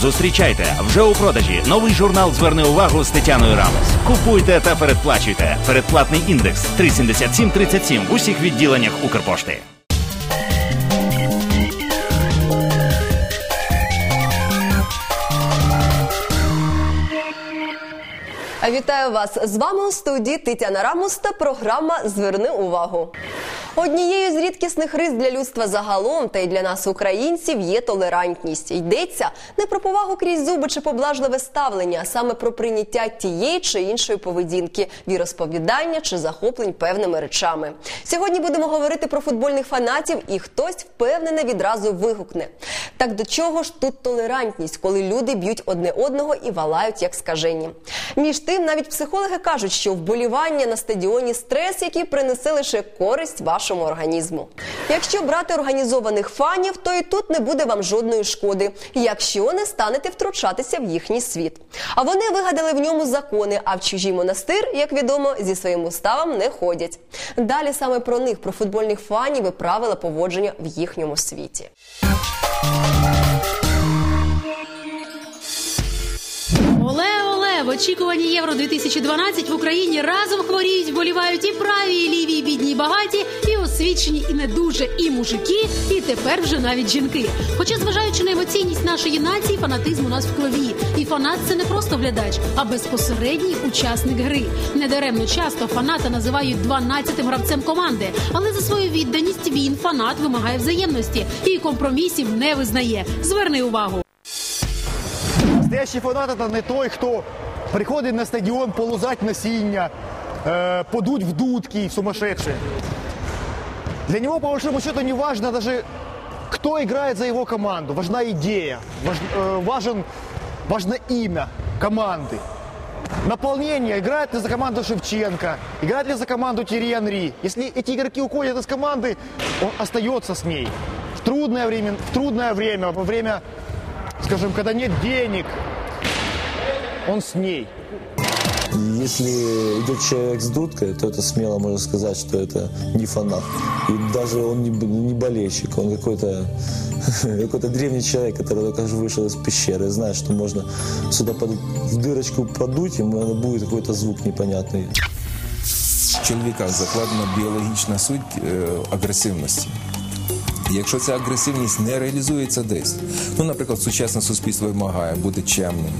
Зустрічайте вже у продажі новий журнал Зверни увагу з Тетяною Рамос. Купуйте та передплачуйте. Передплатний індекс 37737 в усіх відділеннях Укрпошти. Вітаю вас з вами у студії Тетяна Рамус та програма Зверни увагу. Однією з рідкісних рис для людства загалом та й для нас, українців, є толерантність. Йдеться не про повагу крізь зуби чи поблажливе ставлення, а саме про прийняття тієї чи іншої поведінки, віросповідання чи захоплень певними речами. Сьогодні будемо говорити про футбольних фанатів, і хтось впевнене відразу вигукне. Так до чого ж тут толерантність, коли люди б'ють одне одного і валають як скажені? Між тим, навіть психологи кажуть, що вболівання на стадіоні стрес, який принесе лише користь вашому організму. Якщо брати організованих фанів, то і тут не буде вам жодної шкоди, якщо не станете втручатися в їхній світ. А вони вигадали в ньому закони, а в чужій монастир, як відомо, зі своїм уставом не ходять. Далі саме про них, про футбольних фанів і правила поводження в їхньому світі. Очікуванні Євро 2012 в Україні разом хворіють, вболівають і праві, і ліві, і бідні, і багаті, і освічені, і не дуже, і мужики, і тепер вже навіть жінки. Хоча, зважаючи на емоційність нашої нації, фанатизм у нас в крові. І фанат це не просто глядач, а безпосередній учасник гри. Недаремно часто фаната називають 12-тим гравцем команди, але за свою відданість він фанат вимагає взаємності і компромісів не визнає. Зверни увагу. Настоящий фанат это не той, хто приходить на стадіон полузать насіння, подуть в дудки сумасшедшие. Для него, по большому счету, не важно даже, кто играет за его команду. Важна идея, важ, э, важен, важно имя команды. Наполнение, играет ли за команду Шевченко, играет ли за команду Терри Анри. Если эти игроки уходят из команды, он остается с ней. В трудное время, в трудное время, во время скажем, когда нет денег, он с ней. Если идет человек с дудкой, то это смело можно сказать, что это не фанат. И даже он не, не болельщик, он какой-то какой-то древний человек, который только что вышел из пещеры, и знает, что можно сюда под, в дырочку подуть, и будет какой-то звук непонятный. В чоловіках закладена біологічна суть е, Якщо ця агресивність не реалізується десь, ну, наприклад, сучасне суспільство вимагає бути чемним,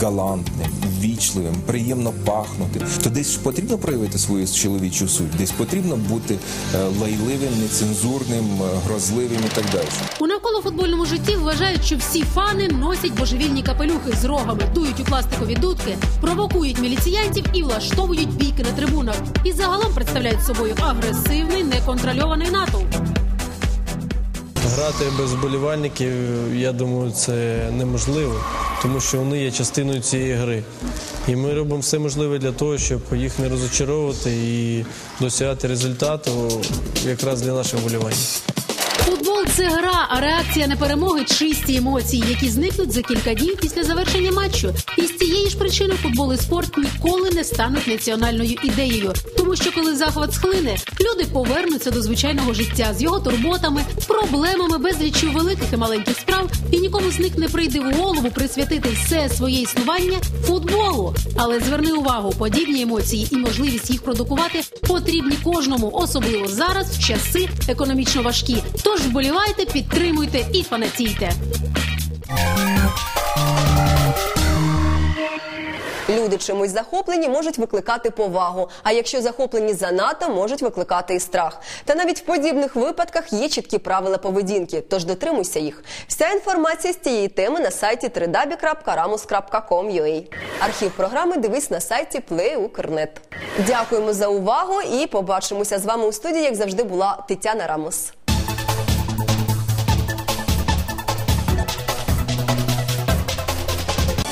галантним, ввічливим, приємно пахнути, то десь потрібно проявити свою чоловічу суть, десь потрібно бути е, лайливим, нецензурним, е, грозливим і так далі. У навколофутбольному житті вважають, що всі фани носять божевільні капелюхи з рогами, дують у пластикові дудки, провокують міліціянтів і влаштовують бійки на трибунах. І загалом представляють собою агресивний неконтрольований натовп. Грати без вболівальників, я думаю, це неможливо, тому що вони є частиною цієї гри. І ми робимо все можливе для того, щоб їх не розочаровувати і досягати результату якраз для наших вболівальників. Футбол це гра, а реакція на перемоги чисті емоції, які зникнуть за кілька днів після завершення матчу. Ж футбол і спорт ніколи не стануть національною ідеєю, тому що коли захват схлине, люди повернуться до звичайного життя з його турботами, проблемами, безліччю великих і маленьких справ, і нікому з них не прийде в голову присвятити все своє існування футболу. Але зверни увагу, подібні емоції і можливість їх продукувати потрібні кожному, особливо зараз в часи економічно важкі. Тож вболівайте, підтримуйте і фанатійте. Люди чимось захоплені можуть викликати повагу. А якщо захоплені занадто, можуть викликати і страх. Та навіть в подібних випадках є чіткі правила поведінки, тож дотримуйся їх. Вся інформація з цієї теми на сайті www.ramus.com.ua. Архів програми дивись на сайті Play.Укрнет. Дякуємо за увагу і побачимося з вами у студії, як завжди була Тетяна Рамос.